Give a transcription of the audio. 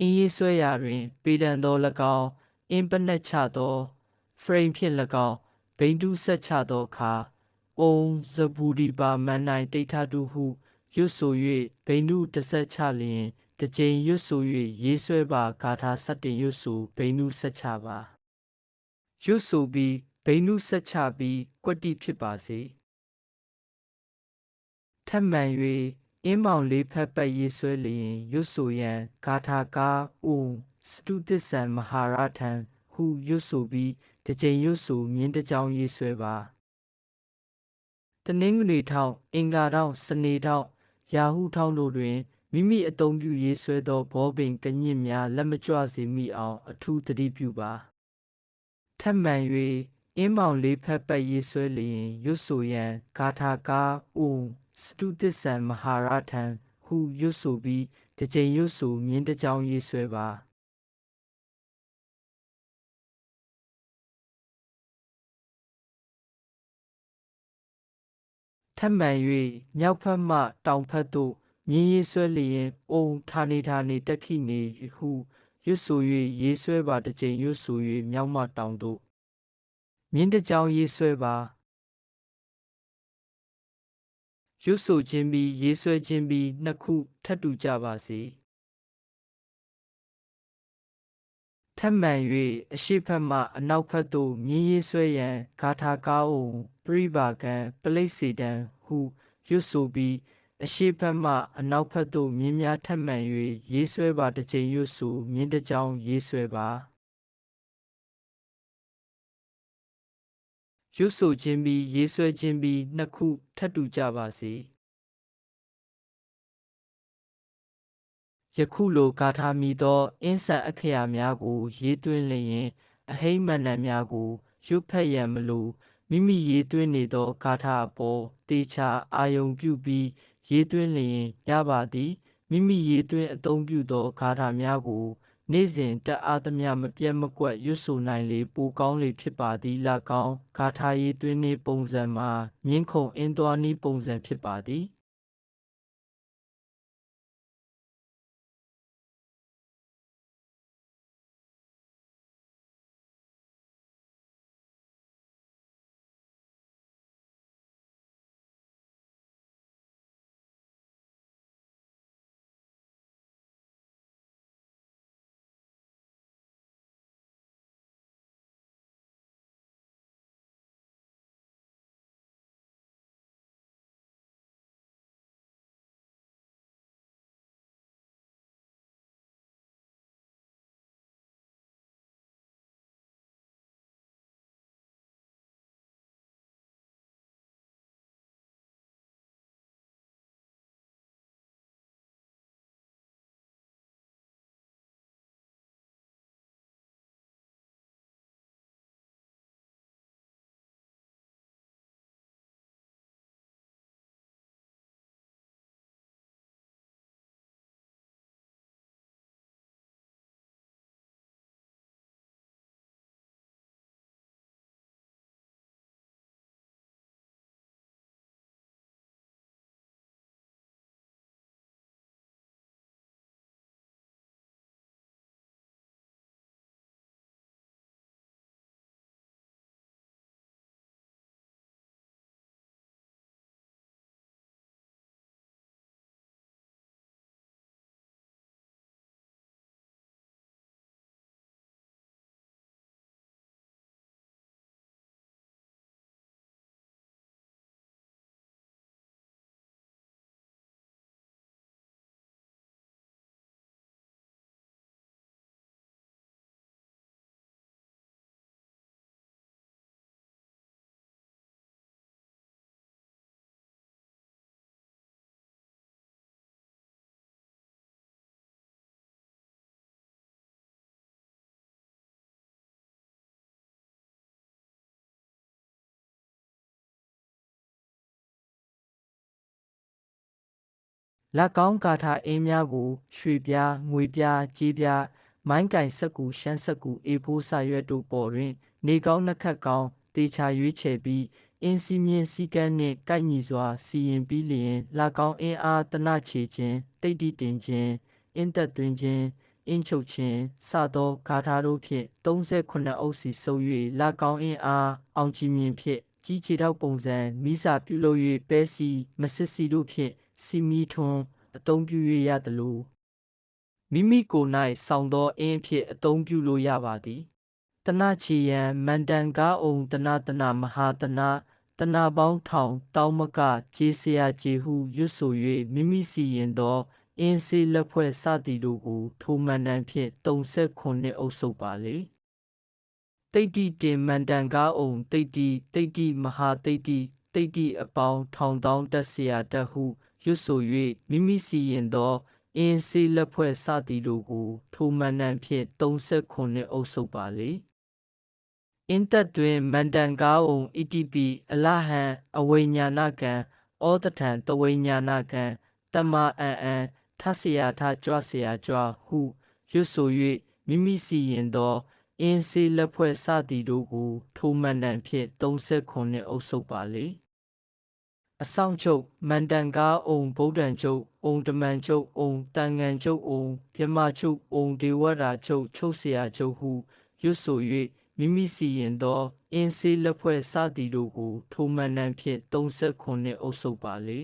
အင်းရေးဆွဲရာတွင် ပေတံသော၎င်းအင်းပနက်ချသောဖရိမ်ဖြင့်၎င်းဘိန္ဒုဆက်ချသောအခါအုံဇဘူဒီပါမန်နိုင်တိဋ္ဌတုဟုရွတ်ဆို၍ဘိန္ဒုတဆက်ချလျင်တစ်ကြိမ်ရွတ်ဆို၍ရေးဆွဲပါဂါထာစတင်ရွတ်ဆိုဘိန္ဒုဆက်ချပါရွတ်ဆိုပြီးဘိန္ဒုဆက်ချပြီးကွက်တိဖြစ်ပါစေထပ်မံ၍ အင်းမောင်လေးဖက်ပတ်ရေးဆွဲလျင်ရွတ်ဆိုရန်ဂါထာကားဦးစတုတ္တဆံမဟာရထံဟုရွတ်ဆိုပြီးတစ်ကြိမ်ရွတ်ဆိုမြင်းတစ်ကြောင်းရေးဆွဲပါတနင်္ဂနွေထောင်အင်္ဂါထောင်စနေထောင်ရာဟုထောင်တို့တွင်မိမိအသုံးပြုရေးဆွဲသောဘောပင်ကညစ်များလက်မကြွစေမိအောင်အထူးသတိပြုပါထပ်မံ၍အင်းမောင်လေးဖက်ပတ်ရေးဆွဲလျင်ရွတ်ဆိုရန်ဂါထာကားဦး စတုတ္တဆံမဟာရထံဟုရွတ်ဆိုပြီးတစ်ကြိမ်ရွတ်ဆိုမြင်းတစ်ကြောင်းရေးဆွဲပါထပ်မံ၍မြောက်ဖက်မှ တောင်ဖက်သို့မြင်းရေးဆွဲလျင်အုံဌာနေဌာနေတက်ခိနေဟုရွတ်ဆို၍ရေးဆွဲပါတစ်ကြိမ်ရွတ်ဆို၍မြောက်မှတောင်သို့မြင်းတစ်ကြောင်းရေးဆွဲပါ ရွတ်ဆိုခြင်းပြီးရေးဆွဲခြင်းပြီးနှစ်ခုထပ်တူကြပါစေထပ်မံ၍အရှိဖက်မှအနောက်ဖက်သို့မြင်းရေးဆွဲရန်ဂါထာကားအုံပရိပါကံပလိတ်စေတံဟုရွတ်ဆိုပြီးအရှိဖက်မှအနောက်ဖက်သို့မြင်းများထပ်မံ၍ရေးဆွဲပါတစ်ချိန်ရွတ်ဆိုမြင်းတစ်ကြောင်းရေးဆွဲပါ ရွတ်ဆိုခြင်းပြီးရေးဆွဲခြင်းပြီးနှစ်ခုထပ်တူကြပါစေယခုလိုဂါထာမီသောအင်းဆန်အခရာများကို ရေးသွင်းလျင်အဟိမဏံများကိုရွတ်ဖက်ရန်မလိုမိမိရေးသွင်းနေသောဂါထာအပေါ်တေချာအာယုံပြုပြီးရေးသွင်းလျင်ရပါသည်မိမိရေးသွင်းအသုံးပြုသောဂါထာများကို နေ့စဉ်တက်အားသမျှမပြတ်မကွက်ရွတ်ဆိုနိုင်လေပိုကောင်းလေဖြစ်ပါသည်လကောင်းဂါထာရေးသွင်းနေပုံစံမှာမြင်းခုံအင်းသွားနည်းပုံစံဖြစ်ပါသည် လက်ကောင်းကာထာအင်းများကို ရွှေပြားငွေပြားကြေးပြားမိုင်းကင်ဆက်ကူရှမ်းဆက်ကူအေဖိုးစာရွက်တို့ပေါ်တွင် နေကောင်းနှက်ခတ်ကောင်းတေချာရွေးချယ်ပြီးအင်းစီမြင့်စီကန်းနှင့်ကိုက်ညီစွာ စီရင်ပြီးလျင်လက်ကောင်းအင်းအားတနချေခြင်းတိတ်တိတင်ခြင်းအင်းသက်သွင်းခြင်းအင်းချုပ်ခြင်းစသောဂါထာတို့ဖြင့်38အုပ်စီစုပ်၍လာကောင်းအင်းအားအောင်ကြည်မြင်ဖြင့်ကြီးချေတောက်ပုံစံမိစာပြုလုပ်၍ပဲစီမစစ်စီတို့ဖြင့် စီမီထွန်းအသုံးပြုရရသလိုမိမိကိုယ်၌ဆောင်သောအင်းဖြစ်အသုံးပြုလို့ရပါသည်တဏချေယံမန္တန်ကားအောင်တဏတဏမဟာတဏတဏပေါင်းထောင်တောင်းမကကျေးဆရာကျေဟုရွတ်ဆို၍မိမိစီရင်သောအင်းစေလက်ဖွဲ့စသည်တို့ကို ထိုမန္တန်ဖြင့်39အုပ်စုပ်ပါလေတိတ်တိတင်မန္တန်ကားအောင်တိတ်တိတိတ်တိမဟာတိတ်တိတိတ်တိအပေါင်းထောင်တောင်းတက်ဆရာတက်ဟု ရွတ်ဆို၍မိမိစီရင်သောအင်းစေးလက်ဖွဲ့စသည်တို့ကို ထိုမန္တန်ဖြင့်39အုပ်စုပ်ပါလေအင်းသက်တွင်မန္တန်ကားအောင် ETP အလဟံအဝိညာဏကံဩတထံတဝိညာဏကံတမအံအံထဆရာထကြွဆရာကြွဟုရွတ်ဆို၍မိမိစီရင်သောအင်းစေးလက်ဖွဲ့စသည်တို့ကို ထိုမန္တန်ဖြင့်39အုပ်စုပ်ပါလေ အဆောင်ချုပ်မန္တန်ကားအုံဗုဒ္ဓံချုပ်အုံတမန်ချုပ်အုံတန်ငံချုပ်အုံပြမချုပ်အုံဒေဝရာချုပ်ချုပ်ဆရာချုပ်ဟုရွတ်ဆို၍မိမိစီရင်သောအင်းစေးလက်ဖွဲ့စသည်တို့ကိုထိုမန္တန်ဖြင့်39အုပ်စုပ်ပါလေ